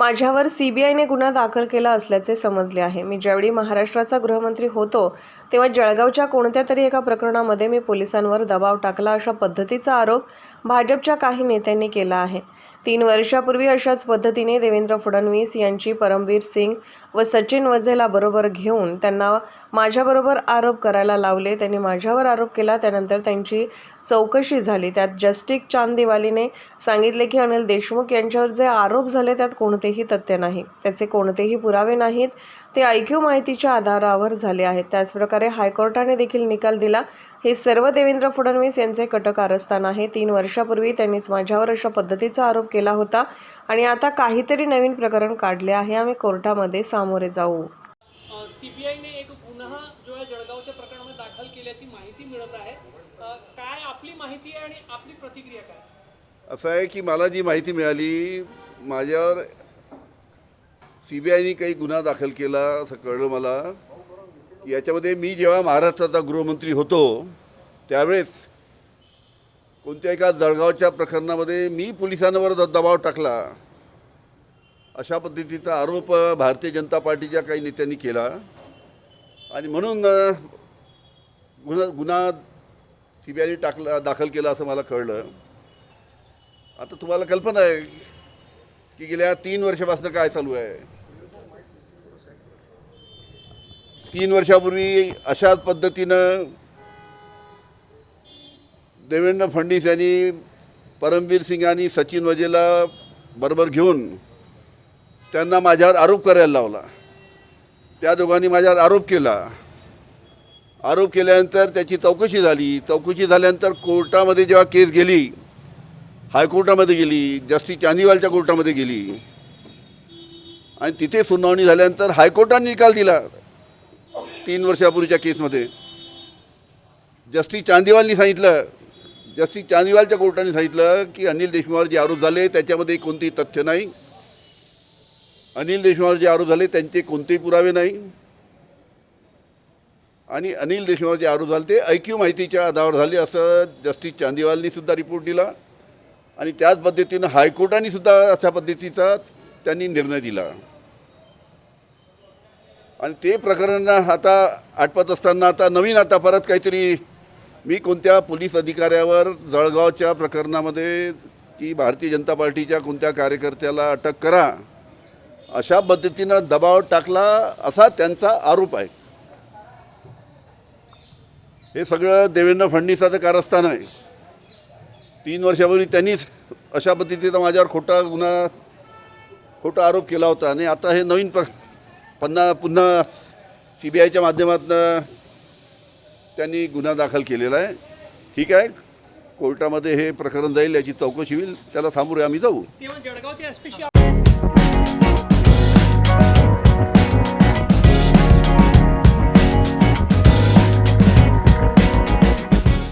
माझ्यावर सीबीआयने गुन्हा दाखल केला असल्याचे समजले आहे. मी ज्यावेळी महाराष्ट्राचा गृहमंत्री होतो तेव्हा जळगावच्या कोणत्या तरी एका प्रकरणामध्ये मी पोलिसांवर दबाव टाकला अशा पद्धतीचा आरोप भाजपच्या काही नेत्यांनी केला आहे. तीन वर्षापूर्वी अशाच पद्धतीने देवेंद्र फडणवीस यांची परमवीर सिंग व सचिन वझेला बरोबर घेऊन त्यांना माझ्याबरोबर आरोप करायला लावले. त्यांनी माझ्यावर आरोप केला त्यानंतर त्यांची चौकशी झाली. त्यात जस्टिक चांदिवालीने सांगितले की अनिल देशमुख यांच्यावर जे आरोप झाले त्यात कोणतेही तथ्य नाही. त्याचे कोणतेही पुरावे नाहीत. ते ऐक्यू माहितीच्या आधारावर झाले आहेत. त्याचप्रकारे हायकोर्टाने देखील निकाल दिला. हे सर्व देवेंद्र फडणवीस यांचे कटक कारस्थान आहे. तीन वर्षापूर्वी त्यांनीच माझ्यावर अशा पद्धतीचा आरोप केला होता. आणि आता काहीतरी नवीन प्रकरण काढले आहे. आम्ही कोर्टामध्ये सामोरे जाऊ. सीबीआयने एक गुन्हा जो आहे जळगावच्या प्रकरण केल्याची माहिती मिळत आहे. काय आपली माहिती आहे आणि आपली प्रतिक्रिया काय? असं आहे की मला जी माहिती मिळाली माझ्यावर सी बी आयने काही गुन्हा दाखल केला असं कळलं मला याच्यामध्ये मी जेव्हा महाराष्ट्राचा गृहमंत्री होतो त्यावेळेस कोणत्या एका जळगावच्या प्रकरणामध्ये मी पोलिसांवर दबाव टाकला. अशा पद्धतीचा आरोप भारतीय जनता पार्टीच्या काही नेत्यांनी केला. आणि म्हणून गुन्हा गुन्हा सी बी आयने टाकला दाखल केला असं मला कळलं. आता तुम्हाला कल्पना आहे की गेल्या तीन वर्षापासून काय चालू आहे? तीन वर्षापूर्वी अशाच पद्धतीनं देवेंद्र फडणवीस यांनी परमवीर सिंग आणि सचिन वजेला बरोबर घेऊन त्यांना माझ्यावर आरोप करायला लावला. त्या दोघांनी माझ्यावर आरोप केला. आरोप केल्यानंतर त्याची चौकशी झाली. चौकशी झाल्यानंतर कोर्टामध्ये जेव्हा केस गेली हायकोर्टामध्ये गेली जस्टिस चांदीवालच्या कोर्टामध्ये गेली आणि तिथे सुनावणी झाल्यानंतर हायकोर्टाने निकाल दिला तीन वर्षापूर्वीच्या केसमध्ये. जस्टिस चांदीवालनी सांगितलं जस्टिस चांदीवालच्या कोर्टाने सांगितलं की अनिल देशमुखावर जे आरोप झाले त्याच्यामध्ये कोणतेही तथ्य नाही. अनिल देशमुखावर जे आरोप झाले त्यांचे कोणतेही पुरावे नाही. आणि अनिल देशमुख जे आरोप झाले ते ऐक्यू माहितीच्या आधारावर झाले असं जस्टिस चांदीवालनी सुद्धा रिपोर्ट दिला. आणि त्याच पद्धतीनं हायकोर्टाने सुद्धा अशा पद्धतीचा त्यांनी निर्णय दिला. आणि ते प्रकरण आता आटपत असताना आता नवीन आता परत काहीतरी मी कोणत्या पोलीस अधिकाऱ्यावर जळगावच्या प्रकरणामध्ये की भारतीय जनता पार्टीच्या कोणत्या कार्यकर्त्याला अटक करा अशा पद्धतीनं दबाव टाकला असा त्यांचा आरोप आहे. हे सगळं देवेंद्र फडणवीसाचं कारस्थान आहे. तीन वर्षापूर्वी त्यांनीच अशा पद्धतीचा माझ्यावर खोटा गुन्हा खोटा आरोप केला होता. आणि आता हे नवीन प्र पन्ना पुन्हा सी बी आयच्या माध्यमातून त्यांनी गुन्हा दाखल केलेला आहे. ठीक आहे कोर्टामध्ये हे प्रकरण जाईल याची चौकशी होईल त्याला सामोरे आम्ही जाऊ.